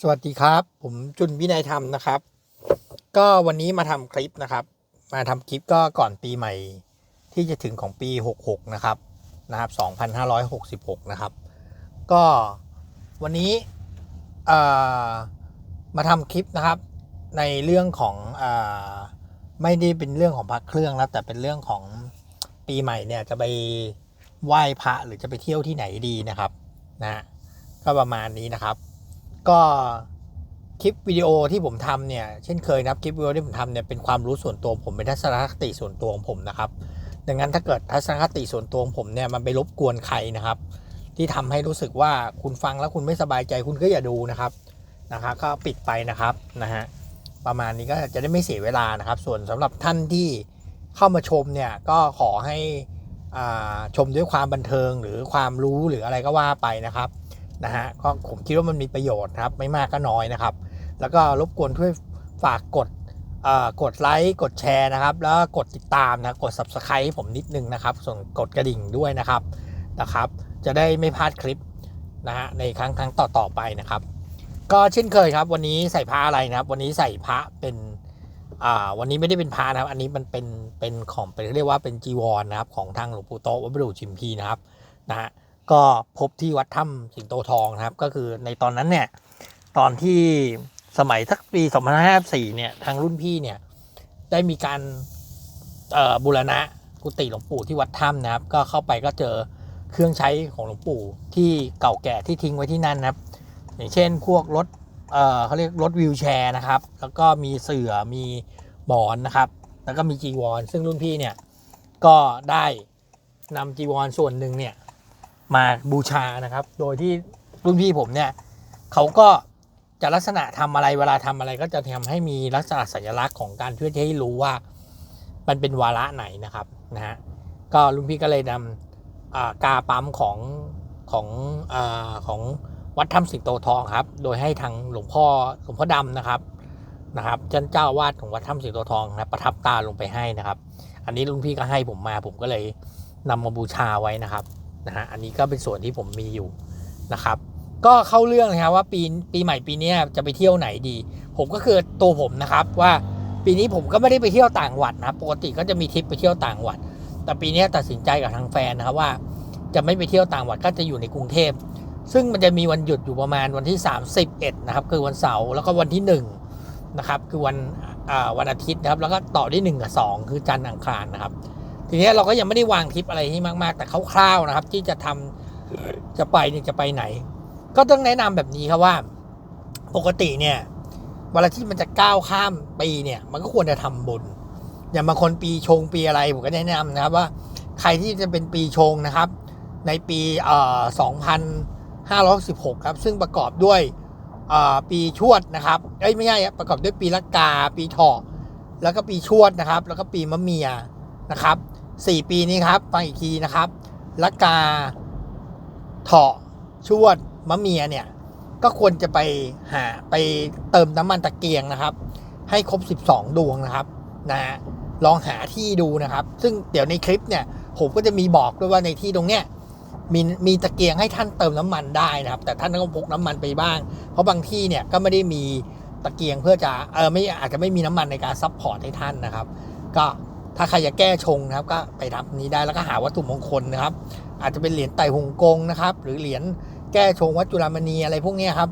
สวัสดีครับ ผมจุนวินัยธรรมนะครับ ก็วันนี้มาทำคลิปนะครับ มาทำคลิปก็ก่อนปีใหม่ที่จะถึงของปี 66 นะครับนะครับ 2566 นะครับ ก็วันนี้มาทำคลิปนะครับ ในเรื่องของอไม่ได้เป็นเรื่องของพระเครื่องแล้วแต่เป็นเรื่องของปีใหม่เนี่ยจะไปไหว้พระหรือจะไปเที่ยวที่ไหนดีนะครับนะก็ประมาณนี้นะครับ ก็คลิปวิดีโอที่ผมทำเนี่ยเช่นเคยนะครับคลิปวิดีโอที่ผมทำเนี่ยเป็นความรู้ส่วนตัวผมเป็นทัศนคติส่วนตัวของผมนะครับ ดังนั้นถ้าเกิดทัศนคติส่วนตัวของผมเนี่ยมันไปรบกวนใครนะครับ ที่ทำให้รู้สึกว่าคุณฟังแล้วคุณไม่สบายใจคุณก็อย่าดูนะครับนะครับก็ปิดไปนะครับนะฮะประมาณนี้ก็จะได้ไม่เสียเวลานะครับ ส่วนสำหรับท่านที่เข้ามาชมเนี่ยก็ขอให้อ่าชมด้วยความบันเทิงหรือความรู้หรืออะไรก็ว่าไปนะครับ นะฮะก็ผมคิดว่ามันมีประโยชน์ครับ ไม่มากก็น้อยนะครับ แล้วก็รบกวนช่วยฝากกดกดไลค์กดแชร์นะครับ แล้วก็กดติดตามนะกด subscribe ให้ผมนิดนึงนะครับ ส่วนกดกระดิ่งด้วยนะครับนะครับ จะได้ไม่พลาดคลิปนะฮะในครั้งครั้งต่อๆไปนะครับ ก็เช่นเคยครับ วันนี้ใส่ผ้าอะไรนะครับ วันนี้ใส่พระเป็นวันนี้ไม่ได้เป็นพระนะครับ อันนี้มันเป็นเป็นของเป็นเรียกว่าเป็นจีวรนะครับ ของทางหลวงปู่โตวัดประดู่ชิมพีนะครับนะฮะ ก็พบที่วัดถ้ำสิงโตทองนะครับ ก็คือในตอนนั้นเนี่ย ตอนที่สมัยสักปี2554เนี่ย ทางรุ่นพี่เนี่ย ได้มีการบูรณะกุฏิหลวงปู่ที่วัดถ้ำนะครับ ก็เข้าไปก็เจอเครื่องใช้ของหลวงปู่ที่เก่าแก่ที่ทิ้งไว้ที่นั่นนะครับ อย่างเช่น พวกรถเเขาเรียกรถวิวแชร์นะครับ แล้วก็มีเสื่อมีหมอนนะครับ แล้วก็มีจีวร ซึ่งรุ่นพี่เนี่ยก็ได้นำจีวรส่วนหนึ่งเนี่ย มาบูชานะครับ โดยที่รุ่นพี่ผมเนี่ยเขาก็จะลักษณะทำอะไรเวลาทำอะไรก็จะทำให้มีลักษณะสัญลักษณ์ของการเพื่อที่ให้รู้ว่า มันเป็นวาระไหนนะครับนะฮะก็รุ่นพี่ก็เลยนำกาปั๊มของของอของวัดถ้ำสิงโตทองครับ โดยให้ทางหลวงพ่อหลวงพ่อดำนะครับนะครับเจ้าเจ้าวาดของวัดถ้ำสิงโตทองนะประทับตาลงไปให้นะครับ อันนี้รุ่นพี่ก็ให้ผมมาผมก็เลยนำมาบูชาไว้นะครับ นะฮะอันนี้ก็เป็นส่วนที่ผมมีอยู่นะครับก็เข้าเรื่องเลยครับว่าปีปีใหม่ปีนี้จะไปเที่ยวไหนดี ผมก็คือตัวผมนะครับว่าปีนี้ผมก็ไม่ได้ไปเที่ยวต่างจังหวัดนะปกติก็จะมีทริปไปเที่ยวต่างจังหวัด แต่ปีนี้ตัดสินใจกับทางแฟนนะครับว่า จะไม่ไปเที่ยวต่างจังหวัดก็จะอยู่ในกรุงเทพซึ่งมันจะมีวันหยุดอยู่ประมาณวันที่ 31นะครับคือวันเสาร์แล้วก็วันที่1นะครับคือวันวันอาทิตย์นะครับแล้วก็ต่อด้วย1กับ2 คือจันทร์อังคารนะครับ ทีนี้เราก็ยังไม่ได้วางทริปอะไรที่มาก ๆ แต่คร่าวๆนะครับ ที่จะทำจะไปเนี่ยจะไปไหน ก็ต้องแนะนำแบบนี้ครับว่า ปกติเนี่ยเวลาที่มันจะก้าวข้ามปีเนี่ย มันก็ควรจะทำบุญอย่างบางคนปีชงปีอะไรผมก็แนะนำนะครับว่า ใครที่จะเป็นปีชงนะครับ ในปีเอ่อ2516 ครับ ซึ่งประกอบด้วยเอ่อปีชวดนะครับเอ้ยไม่ใช่ครับประกอบด้วยปีละกา ปีเถาะแล้วก็ปีชวดนะครับ แล้วก็ปีมะเมียนะครับ สี่ปีนี้ครับ ฟังอีกทีนะครับละกาเถาะชวดมะเมียเนี่ย ก็ควรจะไปหาไปเติมน้ำมันตะเกียงนะครับ ให้ครบ 12 ดวงนะครับนะฮะลองหาที่ดูนะครับ ซึ่งเดี๋ยวในคลิปเนี่ย ผมก็จะมีบอกด้วยว่าในที่ตรงเนี้ยมีมีตะเกียงให้ท่านเติมน้ำมันได้นะครับ แต่ท่านต้องพกน้ำมันไปบ้าง เพราะบางที่เนี่ยก็ไม่ได้มีตะเกียงเพื่อจะเออไม่อาจจะไม่มีน้ำมันในการซัพพอร์ตให้ท่านนะครับ ก็ ถ้าใครจะแก้ชงนะครับก็ไปทำนี้ได้แล้วก็หาวัตถุมงคลนะครับ อาจจะเป็นเหรียญไต่หงกงนะครับ หรือเหรียญแก้ชงวัดจุฬามณีอะไรพวกนี้ครับ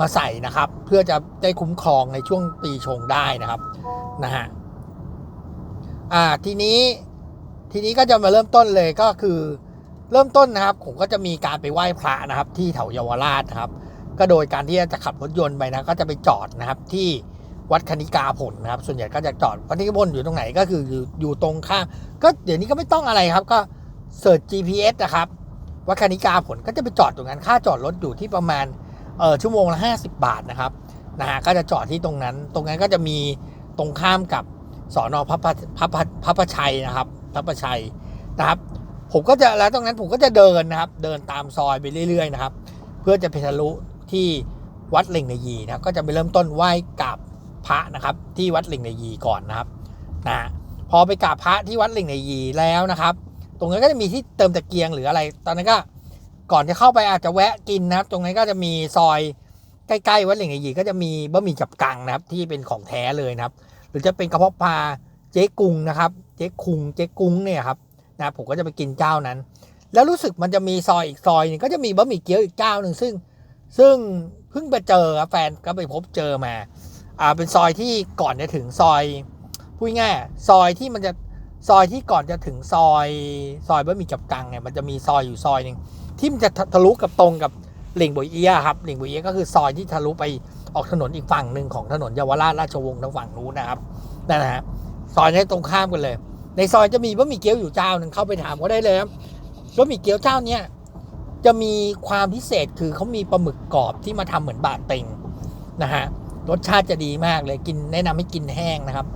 มาใส่นะครับ เพื่อจะได้คุ้มครองในช่วงปีชงได้นะครับนะฮะอ่าทีนี้ทีนี้ก็จะมาเริ่มต้นเลยก็คือเริ่มต้นนะครับ ผมก็จะมีการไปไหว้พระนะครับ ที่แถวเยาวราชนะครับ ก็โดยการที่จะขับรถยนต์ไปนะก็จะไปจอดนะครับที่ วัดคณิกาผลนะครับ ส่วนใหญ่ก็จะจอดวัดคณิกาผลอยู่ตรงไหนก็คืออยู่อยู่ตรงข้ามก็เดี๋ยวนี้ก็ไม่ต้องอะไรครับ ก็เสิร์ช GPS นะครับวัดคณิกาผลก็จะไปจอดตรงนั้นค่าจอดรถอยู่ที่ประมาณเออชั่วโมงละ50 บาทนะครับนะฮะก็จะจอดที่ตรงนั้น ตรงนั้นก็จะมีตรงข้ามกับสอนอพระพระพระพระพระชัยนะครับพระประชัยนะครับ ผมก็จะแล้วตรงนั้นผมก็จะเดินนะครับ เดินตามซอยไปเรื่อยๆนะครับ เพื่อจะไปทะลุที่วัดเหล่งในยีนะครับก็จะไปเริ่มต้นไหว้กราบ พระนะครับ ที่วัดหล่งในยีก่อนนะครับนะพอไปกราบพระที่วัดหล่งในยีแล้วนะครับ ตรงนั้นก็จะมีที่เติมตะเกียงหรืออะไร ตอนนั้นก็ก่อนจะเข้าไปอาจจะแวะกินนะครับ ตรงนั้นก็จะมีซอยใกล้ๆวัดหล่งไอหยีก็จะมีบะหมี่จับกังนะครับ ที่เป็นของแท้เลยนะครับ หรือจะเป็นกระเพาะปลาเจ๊กุงนะครับ เจ๊คุงเจ๊กุ้งเนี่ยครับนะผมก็จะไปกินเจ้านั้น แล้วรู้สึกมันจะมีซอยอีกซอยนึงก็จะมีบะหมี่เกี๊ยวอีกเจ้าหนึ่งซึ่ง ซึ่งเพิ่งไปเจอครับแฟนก็ไปพบเจอมา อ่าเป็นซอยที่ก่อนจะถึงซอยพูดง่ายซอยที่มันจะซอยที่ก่อนจะถึงซอยซอยบะหมี่จับกังเนี่ยมันจะมีซอยอยู่ซอยหนึ่งที่มันจะทะลุกับตรงกับหลิงบวยเอียครับหลิงบวยเอียก็คือซอยที่ทะลุไปออกถนนอีกฝั่งหนึ่งของถนนเยาวราชราชวงศ์ทางฝั่งนู้นนะครับนั่นนะฮะซอยนี้ตรงข้ามกันเลย ในซอยจะมีบะหมี่เกี๊ยวอยู่เจ้าหนึ่งเข้าไปถามก็ได้เลยครับบะหมี่เกี๊ยวเจ้าเนี้ยจะมีความพิเศษคือเขามีปลาหมึกกรอบที่มาทำเหมือนบาดเต็งนะฮะ รสชาติจะดีมากเลยกินแนะนำให้กินแห้งนะครับ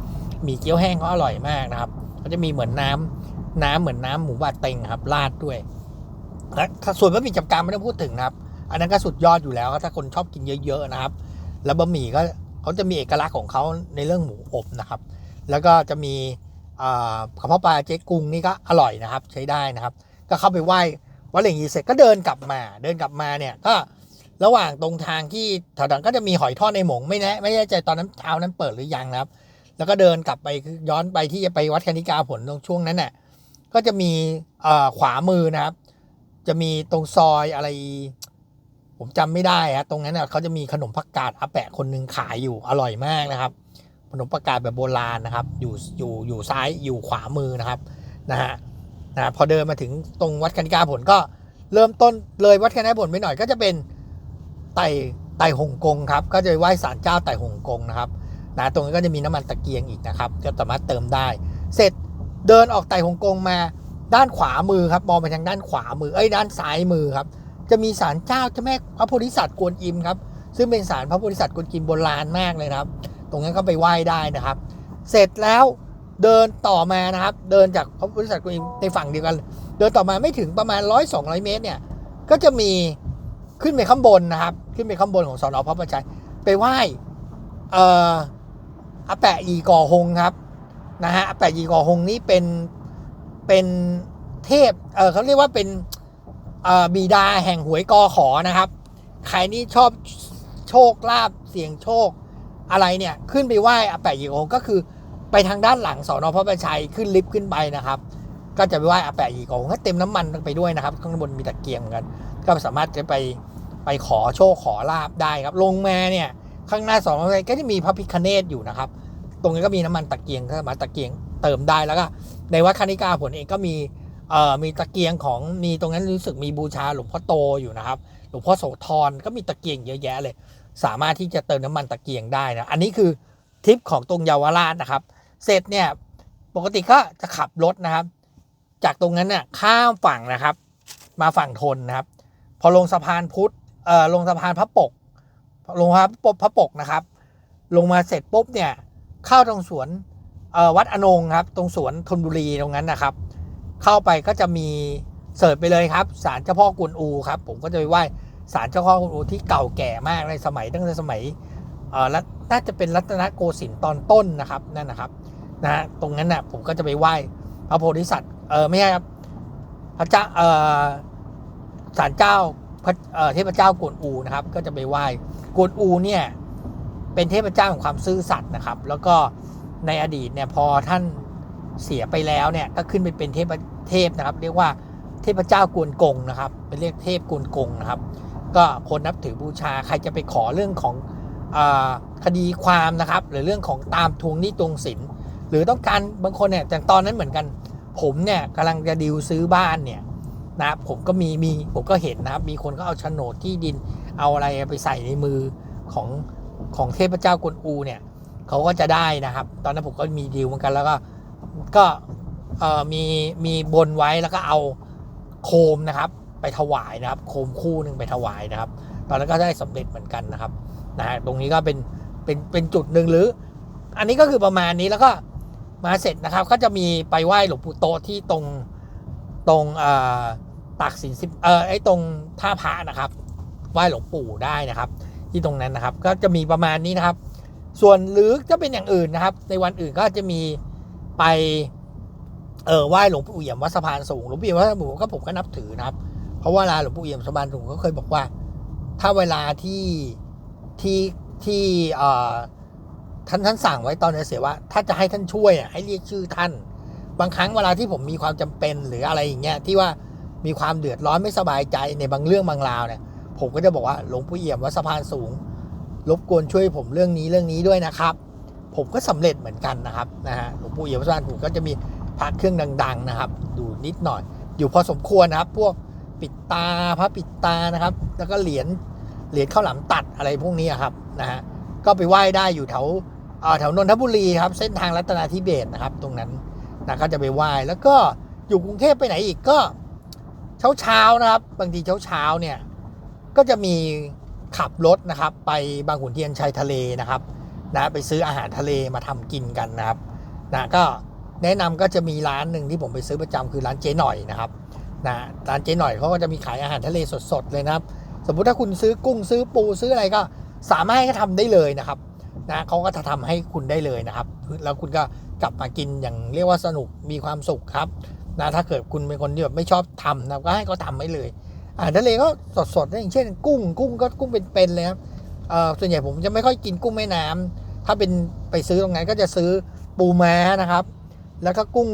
หมี่เกี๊ยวแห้งเขาอร่อยมากนะครับเขาจะมีเหมือนน้ำน้ำเหมือนน้ำหมูบาเต็งครับราดด้วยและส่วนบะหมี่จับกางไม่ต้องพูดถึงนะครับ อันนั้นก็สุดยอดอยู่แล้วถ้าคนชอบกินเยอะๆนะครับ แล้วบะหมี่ก็เขาจะมีเอกลักษณ์ของเขาในเรื่องหมูอบนะครับ แล้วก็จะมีอ่ากระเพาะปลาเจ๊กุ้งนี่ก็อร่อยนะครับ ใช้ได้นะครับ ก็เข้าไปไหว้วัดเหล่งยีเสร็จก็เดินกลับมา เดินกลับมาเนี่ยก็ ระหว่างตรงทางที่แถวนั้นก็จะมีหอยทอดในหมงไม่แน่ไม่แน่ใจตอนนั้นเช้านั้นเปิดหรือยังนะครับ แล้วก็เดินกลับไปคือย้อนไปที่จะไปวัดคณิกาผลตรงช่วงนั้นน่ะก็จะมีขวามือนะครับ จะมีตรงซอยอะไร ผมจำไม่ได้ฮะตรงนั้นน่ะเขาจะมีขนมผักกาดอาแปะคนหนึ่งขายอยู่อร่อยมากนะครับ ขนมผักกาดแบบโบราณนะครับ อยู่อยู่อยู่ซ้ายอยู่ขวามือนะครับนะฮะนะพอเดินมาถึงตรงวัดคณิกาผลก็เริ่มต้นเลยวัดคณิกาผลไปหน่อยก็จะเป็น ไต่ไต่ฮ่องกงครับ ก็จะไหว้ศาลเจ้าไต่ฮ่องกงนะครับนะตรงนี้ก็จะมีน้ำมันตะเกียงอีกนะครับ ก็สามารถเติมได้ เสร็จเดินออกไต่ฮ่องกงมาด้านขวามือครับ มองไปทางด้านขวามือ เอ้ยด้านซ้ายมือครับ จะมีศาลเจ้าเจ้าแม่พระโพธิสัตว์กวนอิมครับ ซึ่งเป็นศาลพระโพธิสัตว์กวนอิมโบราณมากเลยครับ ตรงนั้นก็ไปไหว้ได้นะครับ เสร็จแล้วเดินต่อมานะครับ เดินจากพระโพธิสัตว์กวนอิมในฝั่งเดียวกัน เดินต่อมาไม่ถึงประมาณร้อยสองร้อยเมตรเนี่ย ก็จะมี ขึ้นไปข้างบนนะครับ ขึ้นไปข้างบนของสอนอพระประชัยไปไหว้เอ่ออาแปะอีกอฮงครับนะฮะอาแปะอีกอฮงนี่เป็นเป็นเทพเออเขาเรียกว่าเป็นเอ่อบิดาแห่งหวยกอขอนะครับ ใครนี่ชอบโชคลาภเสี่ยงโชคอะไรเนี่ยขึ้นไปไหว้อาแปะอีกอฮงก็คือไปทางด้านหลังสอนอพระประชัยขึ้นลิฟต์ขึ้นไปนะครับ ก็จะไปไหว้อาแปะอีกองให้เต็มน้ำมันไปด้วยนะครับ ข้างบนมีตะเกียงเหมือนกัน ก็สามารถจะไปไปขอโชคขอลาบได้ครับ ลงมาเนี่ยข้างหน้าสองอะไรก็จะมีพระพิคเนตอยู่นะครับ ตรงนี้ก็มีน้ำมันตะเกียงก็มาตะเกียงเติมได้แล้วก็ในวัดคณิกาผลเองก็มีเอ่อมีตะเกียงของมีตรงนั้นรู้สึกมีบูชาหลวงพ่อโตอยู่นะครับหลวงพ่อโสธรก็มีตะเกียงเยอะแยะเลย สามารถที่จะเติมน้ำมันตะเกียงได้นะอันนี้คือทริปของตรงเยาวราชนะครับ เสร็จเนี่ยปกติก็จะขับรถนะครับ จากตรงนั้นเนี่ยข้ามฝั่งนะครับ มาฝั่งทนนะครับ พอลงสะพานพุทธเอ่อลงสะพานพระปก ลงพระปกพระปกนะครับ ลงมาเสร็จปุ๊บเนี่ยเข้าตรงสวนเอ่อวัดอนงครับ ตรงสวนธนบุรีตรงนั้นนะครับ เข้าไปก็จะมีเสิร์ชไปเลยครับศาลเจ้าพ่อกวนอูครับ ผมก็จะไปไหว้ศาลเจ้าพ่อกวนอูที่เก่าแก่มากในสมัยตั้งแต่สมัยเอ่อน่าจะเป็นรัตนโกสินทร์ตอนต้นนะครับนั่นนะครับนะฮะตรงนั้นน่ะผมก็จะไปไหว้พระโพธิสัตว์ เออไม่ใช่ครับพระเจ้าเออศาลเจ้าพระเออเทพเจ้ากวนอูนะครับ ก็จะไปไหว้กวนอูเนี่ย เป็นเทพเจ้าของความซื่อสัตย์นะครับ แล้วก็ในอดีตเนี่ยพอท่านเสียไปแล้วเนี่ยก็ขึ้นไปเป็นเทพเทพนะครับ เรียกว่าเทพเจ้ากวนกงนะครับ เป็นเรียกเทพกวนกงนะครับ ก็คนนับถือบูชาใครจะไปขอเรื่องของคดีความนะครับ หรือเรื่องของตามทวงหนี้ตวงสิน หรือต้องการบางคนเนี่ยอย่ตอนนั้นเหมือนกัน ผมเนี่ยกำลังจะดิวซื้อบ้านเนี่ยนะผมก็มีมีผมก็เห็นนะครับ มีคนก็เอาโฉนดที่ดินเอาอะไรไปใส่ในมือของของเทพเจ้ากวนอูเนี่ยเขาก็จะได้นะครับ ตอนนั้นผมก็มีดีลเหมือนกันแล้วก็ก็เออมีมีบนไว้แล้วก็เอาโคมนะครับ ไปถวายนะครับ โคมคู่หนึ่งไปถวายนะครับ ตอนนั้นก็ได้สำเร็จเหมือนกันนะครับนะฮะตรงนี้ก็เป็นเป็นเป็นจุดหนึ่งหรือ อันนี้ก็คือประมาณนี้แล้วก็ มาเสร็จนะครับ ก็จะมีไปไหว้หลวงปู่โตที่ตรงตรงตักสินสิบเออไอตรงท่าพระนะครับ ไหว้หลวงปู่ได้นะครับ ที่ตรงนั้นนะครับ ก็จะมีประมาณนี้นะครับ ส่วนหรือจะเป็นอย่างอื่นนะครับ ในวันอื่นก็จะมีไปเออไหว้หลวงปู่เอี่ยมวัดสะพานสูงหลวงปู่เอี่ยมวัดสะพานสูงก็ผมก็นับถือนะครับ เพราะว่าลาหลวงปู่เอี่ยมสะพานสูงก็เคยบอกว่า ถ้าเวลาที่ที่ที่เอ่อ ท่านท่านสั่งไว้ตอนเกษียว่า ถ้าจะให้ท่านช่วยอะให้เรียกชื่อท่าน บางครั้งเวลาที่ผมมีความจำเป็นหรืออะไรอย่างเงี้ยที่ว่ามีความเดือดร้อนไม่สบายใจในบางเรื่องบางราวเนี่ย ผมก็จะบอกว่าหลวงปู่เอี่ยมวัดสะพานสูง รบกวนช่วยผมเรื่องนี้เรื่องนี้ด้วยนะครับ ผมก็สำเร็จเหมือนกันนะครับนะฮะหลวงปู่เอี่ยมวัดสะพานสูงก็จะมีพระเครื่องดัง ๆ นะครับ ดูนิดหน่อย อยู่พอสมควรนะครับ พวกปิดตาพระปิดตานะครับ แล้วก็เหรียญเหรียญข้าวหลามตัดอะไรพวกนี้ครับนะฮะก็ไปไหว้ได้อยู่แถว แถวนนทบุรีครับ เส้นทางรัตนาธิเบศนะครับ ตรงนั้นนะก็จะไปไหว้แล้วก็อยู่กรุงเทพไปไหนอีกก็เช้าเช้านะครับ บางทีเช้าเช้าเนี่ยก็จะมีขับรถนะครับ ไปบางขุนเทียนชายทะเลนะครับนะไปซื้ออาหารทะเลมาทำกินกันนะครับนะก็แนะนำก็จะมีร้านหนึ่งที่ผมไปซื้อประจำคือร้านเจ๊หน่อยนะครับนะร้านเจ๊หน่อยเขาก็จะมีขายอาหารทะเลสดๆเลยนะครับ สมมุติถ้าคุณซื้อกุ้งซื้อปูซื้ออะไรก็สามารถให้เขาทำได้เลยนะครับ นะเขาก็จะทำให้คุณได้เลยนะครับ แล้วคุณก็กลับมากินอย่างเรียกว่าสนุกมีความสุขครับนะถ้าเกิดคุณเป็นคนที่แบบไม่ชอบทำนะก็ให้เขาทำให้เลยอาหารทะเลก็สดๆนะอย่างเช่น กุ้งกุ้งก็กุ้งเป็นๆเลยครับเอ่อส่วนใหญ่ผมจะไม่ค่อยกินกุ้งแม่น้ำถ้าเป็นไปซื้อตรงนั้นก็จะซื้อปูม้านะครับ แล้วก็กุ้ง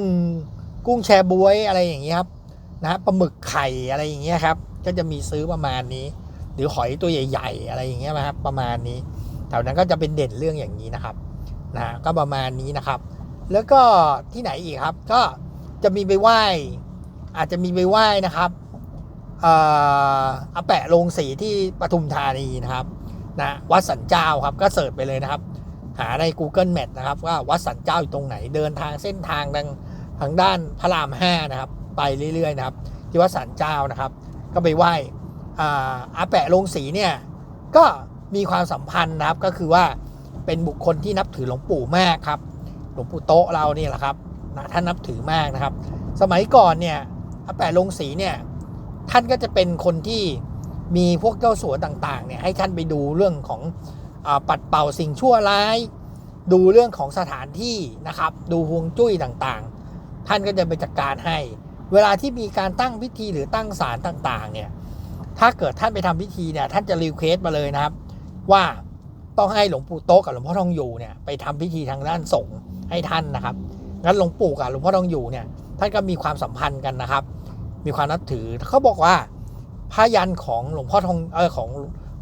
กุ้งแชบวยอะไรอย่างเงี้ยครับนะปลาหมึกไข่อะไรอย่างเงี้ยครับ ก็จะมีซื้อประมาณนี้ หรือหอยตัวใหญ่ ๆ อะไรอย่างเงี้ยนะครับประมาณนี้ แถวนั้นก็จะเป็นเด่นเรื่องอย่างนี้นะครับนะก็ประมาณนี้นะครับ แล้วก็ที่ไหนอีกครับ ก็จะมีไปไหว้ อาจจะมีไปไหว้นะครับเอ่ออาแปะโรงสีที่ปทุมธานีนะครับนะวัดสันเจ้าครับก็เสิร์ชไปเลยนะครับ หาใน Google Map นะครับ ว่าวัดสันเจ้าอยู่ตรงไหนเดินทางเส้นทางทางทางด้านพระราม5นะครับ ไปเรื่อยๆนะครับ ที่วัดสันเจ้านะครับ ก็ไปไหว้อ่าอาแปะโรงสีเนี่ยก็ มีความสัมพันธ์นะครับก็คือว่าเป็นบุคคลที่นับถือหลวงปู่มากครับ หลวงปู่โตะเราเนี่ยแหละครับนะท่านนับถือมากนะครับ สมัยก่อนเนี่ยอาแปะโรงสีเนี่ยท่านก็จะเป็นคนที่มีพวกเจ้าสัวต่างๆเนี่ยให้ท่านไปดูเรื่องของอปัดเป่าสิ่งชั่วร้าย ดูเรื่องของสถานที่นะครับ ดูฮวงจุ้ยต่างๆ ท่านก็จะไปจัดการให้ เวลาที่มีการตั้งพิธีหรือตั้งศาลต่างๆเนี่ยถ้าเกิดท่านไปทำพิธีเนี่ยท่านจะรีเควสต์มาเลยนะครับ ว่าต้องให้หลวงปู่โต๊ะกับหลวงพ่อทองอยู่เนี่ยไปทำพิธีทางด้านสงฆ์ให้ท่านนะครับงั้นหลวงปู่กับหลวงพ่อทองอยู่เนี่ยท่านก็มีความสัมพันธ์กันนะครับ มีความนับถือเขาบอกว่าพระยันของหลวงพ่อทองเออของ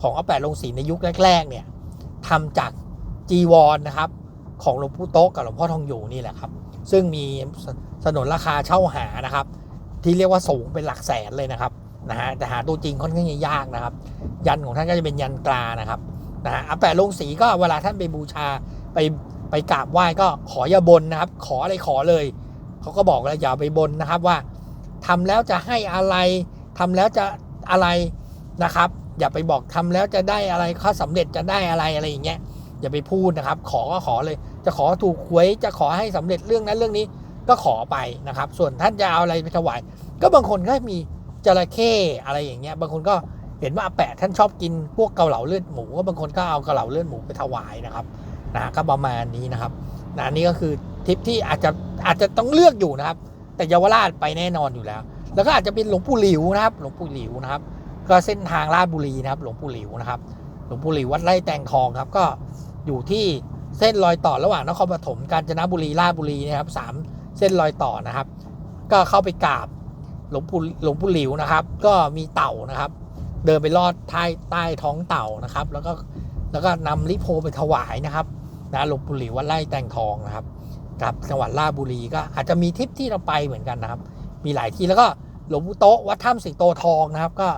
ของอาแปะลงศรีในยุคแรก ๆ เนี่ยทำจากจีวรนะครับ ของหลวงปู่โต๊ะกับหลวงพ่อทองอยู่นี่แหละครับ ซึ่งมีสสนนราคาเช่าหานะครับ ที่เรียกว่าสูงเป็นหลักแสนเลยนะครับนะฮะแต่หาตัวจริงค่อนข้างยากนะครับ ยันของท่านก็จะเป็นยันกลานะครับ นะฮะอาแปะลงสีก็เวลาท่านไปบูชาไปไปกราบไหว้ก็ขออย่าบนนะครับ ขออะไรขอเลยเขาก็บอกแล้วอย่าไปบนนะครับว่าทำแล้วจะให้อะไรทำแล้วจะอะไรนะครับ อย่าไปบอกทำแล้วจะได้อะไรข้อสำเร็จจะได้อะไรอะไรอย่างเงี้ยอย่าไปพูดนะครับ ขอก็ขอเลย จะขอถูกหวยจะขอให้สำเร็จเรื่องนั้นเรื่องนี้ก็ขอไปนะครับ ส่วนท่านจะเอาอะไรไปถวาย ก็บางคนก็มีจระเข้อะไรอย่างเงี้ย บางคนก็ เห็นว่าอาแปะท่านชอบกินพวกเกาเหลาเลือดหมูก็บางคนก็เอาเกาเหลาเลือดหมูไปถวายนะครับนะก็ประมาณนี้นะครับนะนนี่ก็คือทริปที่อาจจะอาจจะต้องเลือกอยู่นะครับ แต่เยาวราชไปแน่นอนอยู่แล้ว แล้วก็อาจจะเป็นหลวงปู่หลิวนะครับ หลวงปู่หลิวนะครับ ก็เส้นทางราชบุรีนะครับ หลวงปู่หลิวนะครับ หลวงปู่หลิววัดไร่แตงทองครับ ก็อยู่ที่เส้นรอยต่อระหว่างนครปฐมกาญจนบุรีราชบุรีนะครับสามเส้นรอยต่อนะครับ ก็เข้าไปกราบหลวงปู่หลวงปู่หลิวนะครับ ก็มีเต่านะครับ เดินไปลอดใต้ใต้ท้องเต่านะครับ แล้วก็แล้วก็นำลิโพไปถวายนะครับนะหลวงปู่หลิววัดไร่แตงทองนะครับกับจังหวัดราชบุรีก็อาจจะมีทริปที่เราไปเหมือนกันนะครับ มีหลายที่แล้วก็หลวงปู่โตวัดถ้ำสิงโตทองนะครับ ก็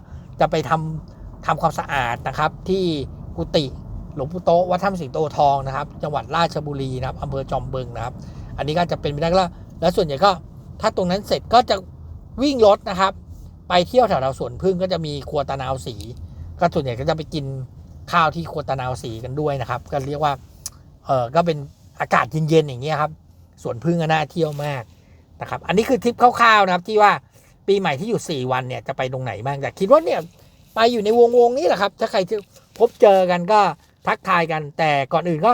จะไปทำทำความสะอาดนะครับ ที่กุฏิหลวงปู่โตวัดถ้ำสิงโตทองนะครับ จังหวัดราชบุรีนะครับอำเภอจอมบึงนะครับ อันนี้ก็จะเป็นไปได้แล้วแล้วส่วนใหญ่ก็ ถ้าตรงนั้นเสร็จก็จะวิ่งรถนะครับ ไปเที่ยวแถวๆสวนพึ่งก็จะมีครัวตะนาวสี ก็ส่วนใหญ่ก็จะไปกินข้าวที่ครัวตะนาวสีกันด้วยนะครับ ก็เรียกว่าเออก็เป็นอากาศเย็นๆอย่างเงี้ยครับสวนพึ่งก็น่าเที่ยวมากนะครับ อันนี้คือทริปคร่าวๆนะครับที่ว่าปีใหม่ที่อยู่ 4 วันเนี่ยจะไปตรงไหนบ้างแต่คิดว่าเนี่ยไปอยู่ในวงวงๆนี้แหละครับ ถ้าใครพบเจอกันก็ทักทายกัน แต่ก่อนอื่นก็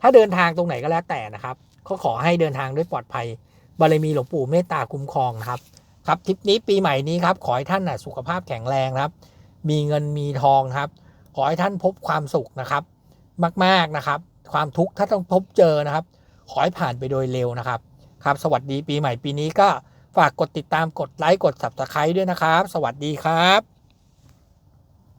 ถ้าเดินทางตรงไหนก็แล้วแต่นะครับก็ขอให้เดินทางด้วยปลอดภัยบารมีหลวงปู่เมตตาคุ้มครองนะครับ ครับทริปนี้ปีใหม่นี้ครับขอให้ท่านน่ะสุขภาพแข็งแรงครับ มีเงินมีทองครับ ขอให้ท่านพบความสุขนะครับ มากๆนะครับ ความทุกข์ถ้าต้องพบเจอนะครับ ขอให้ผ่านไปโดยเร็วนะครับ ครับ สวัสดีปีใหม่ปีนี้ก็ฝากกดติดตามกดไลค์กด subscribe ด้วยนะครับ สวัสดีครับ